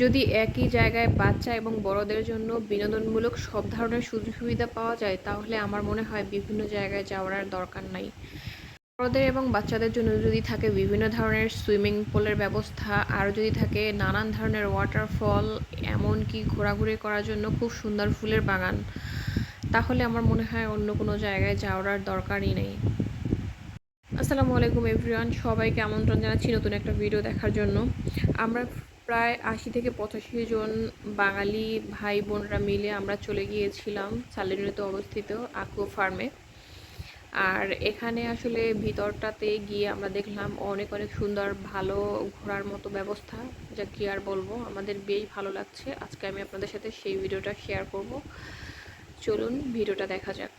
যদি একই জায়গায় বাচ্চা এবং বড়দের জন্য বিনোদনমূলক সব ধরনের সুযোগ সুবিধা পাওয়া যায়, তাহলে আমার মনে হয় বিভিন্ন জায়গায় যাওয়ার আর দরকার নাই। বড়দের এবং বাচ্চাদের জন্য যদি থাকে বিভিন্ন ধরনের সুইমিং পুলের ব্যবস্থা আর যদি থাকে নানান ধরনের ওয়াটারফল এমনকি ঘোরাঘুরি করার জন্য খুব সুন্দর ফুলের বাগান, তাহলে আমার মনে হয় অন্য কোনো জায়গায় যাওয়ার আর দরকারই নেই। আসসালামু আলাইকুম এভরিওয়ান, সবাইকে আমন্ত্রণ জানাচ্ছি নতুন একটা ভিডিও দেখার জন্য। আমরা প্রায় আশি থেকে পঁচাশি জন বাঙালি ভাই বোনরা মিলে আমরা চলে গিয়েছিলাম সালেনিতে অবস্থিত আকুয়া ফার্মে। আর এখানে আসলে ভিতরটাতে গিয়ে আমরা দেখলাম অনেক অনেক সুন্দর, ভালো ঘোরার মতো ব্যবস্থা, যা কি আর বলব, আমাদের বেশ ভালো লাগছে। আজকে আমি আপনাদের সাথে সেই ভিডিওটা শেয়ার করব। চলুন ভিডিওটা দেখা যাক।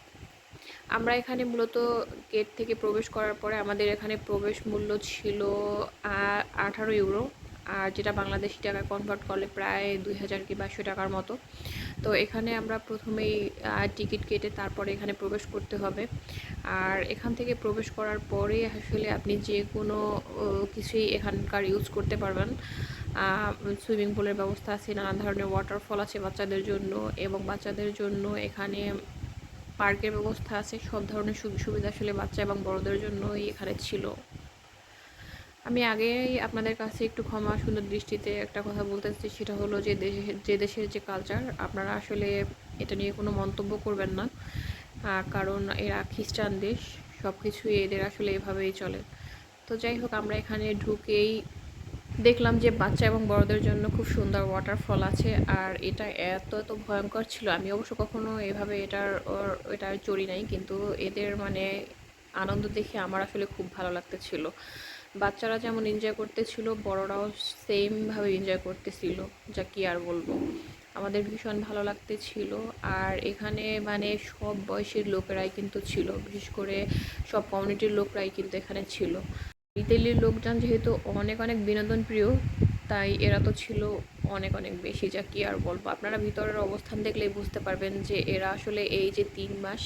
আমরা এখানে মূলত গেট থেকে প্রবেশ করার পরে আমাদের এখানে প্রবেশ মূল্য ছিল আঠারো ইউরো। আর যেটা বাংলাদেশি টাকায় কনভার্ট করলে প্রায় দুই হাজার কি বাইশশো টাকার মতো। তো এখানে আমরা প্রথমেই টিকিট কেটে তারপরে এখানে প্রবেশ করতে হবে। আর এখান থেকে প্রবেশ করার পরে আসলে আপনি যে কোনো কিছুই এখানকার ইউজ করতে পারবেন। সুইমিং পুলের ব্যবস্থা আছে, নানা ধরনের ওয়াটারফল আছে বাচ্চাদের জন্য এবং বাচ্চাদের জন্য এখানে পার্কের ব্যবস্থা আছে। সব ধরনের সুবিধা আসলে বাচ্চা এবং বড়দের জন্যই এখানে ছিল। আমি আগেই আপনাদের কাছে একটু ক্ষমা সুন্দর দৃষ্টিতে একটা কথা বলতে চাচ্ছি, সেটা হলো যে যে দেশের যে কালচার আপনারা আসলে এটা নিয়ে কোনো মন্তব্য করবেন না। কারণ এরা খ্রিস্টান দেশ সব কিছুই এদের আসলে এভাবেই চলে। তো যাই হোক, আমরা এখানে ঢুকেই দেখলাম যে বাচ্চা এবং বড়দের জন্য খুব সুন্দর ওয়াটারফল আছে, আর এটা এত এত ভয়ঙ্কর ছিল। আমি অবশ্য কখনো এভাবে এটার এটা চড়ি নাই, কিন্তু এদের মানে আনন্দ দেখে আমার আসলে খুব ভালো লাগতেছিল। বাচ্চারা যেমন এনজয় করতেছিল, বড়রাও সেমভাবে এনজয় করতেছিল, যা কি আর বলব। আমাদের ভীষণ ভালো লাগতেছিল। আর এখানে মানে সব বয়সের লোকেরাই কিন্তু ছিল, বিশেষ করে সব কমিউনিটির লোকরাই কিন্তু এখানে ছিল। ইতালির লোকজন যেহেতু অনেক অনেক বিনোদন প্রিয় তাই এরা তো ছিল অনেক অনেক বেশি যা কি আর বলব। আপনারা ভিতরের অবস্থান দেখলেই বুঝতে পারবেন যে এরা আসলে এই যে তিন মাস,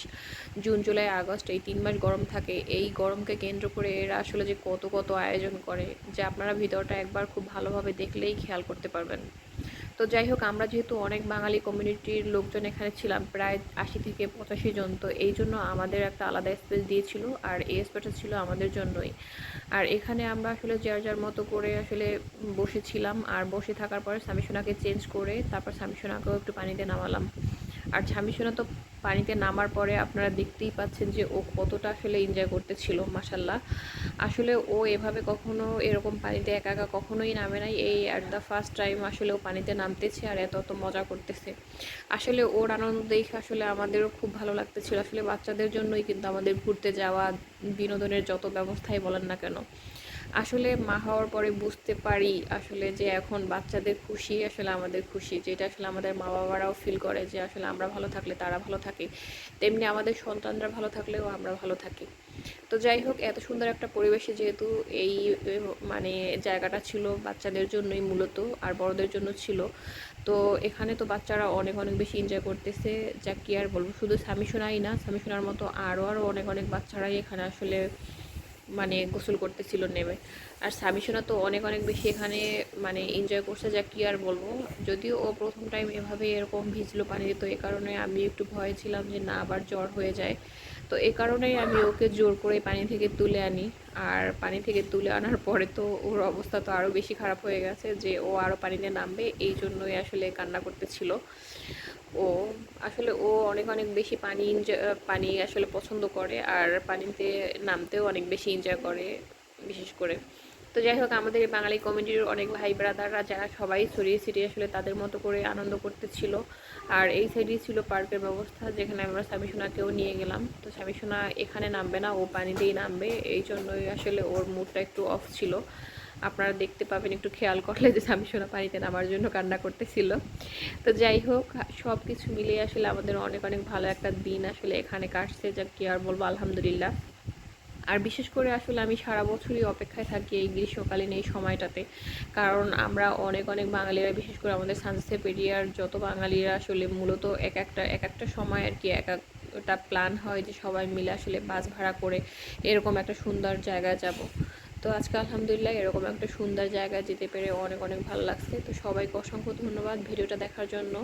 জুন, জুলাই, আগস্ট, এই তিন মাস গরম থাকে। এই গরমকে কেন্দ্র করে এরা আসলে যে কত কত আয়োজন করে, যে আপনারা ভিতরটা একবার খুব ভালোভাবে দেখলেই খেয়াল করতে পারবেন। তো যাই হোক, আমরা যেহেতু অনেক বাঙালি কমিউনিটির লোকজন এখানে ছিলাম, প্রায় আশি থেকে পঁচাশি জন, তো এই জন্য আমাদের একটা আলাদা স্পেস দিয়েছিল আর এই স্পেসটা ছিল আমাদের জন্যই। আর এখানে আমরা আসলে যার যার মতো করে আসলে বসেছিলাম আর বসে থাকার পরে সামিসোনাকে চেঞ্জ করে তারপর সামিসোনাকেও একটু পানিতে নামালাম। আর সামিসোনা তো পানিতে নামার পরে আপনারা দেখতেই পাচ্ছেন যে ও কতটা আসলে এনজয় করতেছিল মাসাল্লাহ আসলে ও এভাবে কখনো এরকম পানিতে একা একা কখনোই নামে নাই। এই অ্যাট দ্য ফার্স্ট টাইম আসলে ও পানিতে নামতেছে আর এত এত মজা করতেছে। আসলে ওর আনন্দ দেখে আসলে আমাদেরও খুব ভালো লাগতেছিল। আসলে বাচ্চাদের জন্যই কিন্তু আমাদের ঘুরতে যাওয়া, বিনোদনের যত ব্যবস্থাই বলেন না কেন। আসলে মা হওয়ার পরে বুঝতে পারি আসলে যে এখন বাচ্চাদের খুশি আসলে আমাদের খুশি, যেটা আসলে আমাদের মা বাবারাও ফিল করে যে আসলে আমরা ভালো থাকলে তারা ভালো থাকে। তেমনি আমাদের সন্তানরা ভালো থাকলেও আমরা ভালো থাকি। তো যাই হোক, এত সুন্দর একটা পরিবেশে যেহেতু এই মানে জায়গাটা ছিল বাচ্চাদের জন্যই মূলত আর বড়দের জন্য ছিল। তো এখানে তো বাচ্চারা অনেক অনেক বেশি এনজয় করতেছে যা কি আর বলব। শুধু স্বামীসোনাই না স্বামীসোনার মতো আরও আরও অনেক অনেক বাচ্চারাই এখানে আসলে মানে গোসল করতেছিল নেমে আর সাবিসোনা তো অনেক অনেক বেশি এখানে মানে এনজয় করছে যা কী আর বলব। যদিও ও প্রথম টাইম এভাবে এরকম ভিজলো পানিতে, তো এ কারণে আমি একটু ভয় ছিলাম যে না আবার জ্বর হয়ে যায়। তো এ কারণেই আমি ওকে জোর করে পানি থেকে তুলে আনি। আর পানি থেকে তুলে আনার পরে তো ওর অবস্থা তো আরও বেশি খারাপ হয়ে গেছে যে ও আরও পানিতে নামবে, এই জন্যই আসলে কান্না করতেছিল। ও আসলে ও অনেক অনেক বেশি পানি পানি আসলে পছন্দ করে, আর পানিতে নামতেও অনেক বেশি এনজয় করে, বিশেষ করে। তো যাই হোক, আমাদের এই বাঙালি কমিটির অনেক ভাই ব্রাদাররা যারা সবাই ছড়িয়ে ছিটিয়ে আসলে তাদের মতো করে আনন্দ করতেছিল। আর এই সাইডেই ছিল পার্কের ব্যবস্থা, যেখানে আমরা স্বামীসোনাকেও নিয়ে গেলাম। তো স্বামীসোনা এখানে নামবে না, ও পানিতেই নামবে। এই জন্যই আসলে ওর মুডটা একটু অফ ছিল। আপনারা দেখতে পাবেন, একটু খেয়াল করলে যে স্বামীসোনা পানিতে নামার জন্য কান্না করতেছিল। তো যাই হোক সব কিছু মিলিয়ে আসলে আমাদের অনেক অনেক ভালো একটা দিন আসলে এখানে কাটছে। যা কি আর বলব, আলহামদুলিল্লাহ। আর বিশেষ করে আসলে আমি সারা বছরই অপেক্ষায় থাকি এই গ্রীষ্মকালীন এই সময়টাতে। কারণ আমরা অনেক অনেক বাঙালিরা, বিশেষ করে আমাদের সানসেপ এরিয়ার যত বাঙালিরা আসলে মূলত এক একটা এক একটা সময় আর কি এক একটা প্ল্যান হয় যে সবাই মিলে আসলে বাস ভাড়া করে এরকম একটা সুন্দর জায়গায় যাব। তো আজকে আলহামদুলিল্লাহ এরকম একটা সুন্দর জায়গায় যেতে পেরে অনেক অনেক ভালো লাগছে। তো সবাইকে অসংখ্য ধন্যবাদ ভিডিওটা দেখার জন্য।